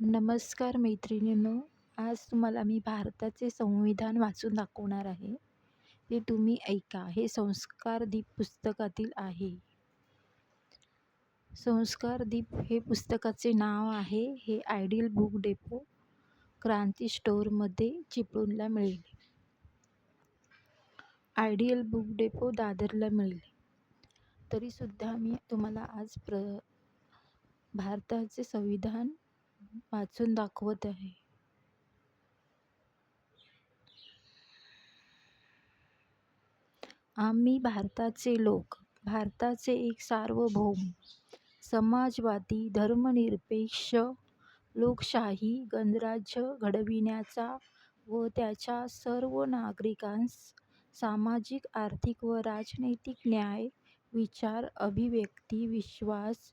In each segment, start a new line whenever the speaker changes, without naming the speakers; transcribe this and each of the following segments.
नमस्कार मैत्रिणींनो आज तुम्हाला मी भारताचे संविधान वाचून दाखवणार आहे. ते तुम्ही ऐका. हे संस्कार दीप पुस्तकातील आहे. संस्कार दीप हे पुस्तकाचे नाव आहे. हे आयडियल बुक डेपो क्रांती स्टोअरमध्ये चिपळूणला मिळेल. आयडियल बुक डेपो दादरला मिळेल. तरीसुद्धा मी तुम्हाला आज प्र भारताचे संविधान वाचून दाखवत आहे. आम्ही भारताचे लोक भारताचे एक सार्वभौम समाजवादी धर्मनिरपेक्ष लोकशाही गणराज्य घडविण्याचा व त्याच्या सर्व नागरिकांस सामाजिक आर्थिक व राजनैतिक न्याय विचार अभिव्यक्ती विश्वास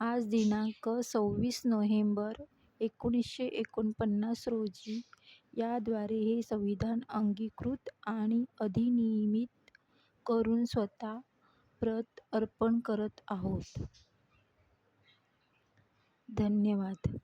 आज दिनांक सव्वीस नोव्हेंबर एकोणीसशे एकोणपन्नास रोजी याद्वारे हे संविधान अंगीकृत आणि अधिनियमित करून स्वतः प्रत अर्पण करत आहोत. धन्यवाद.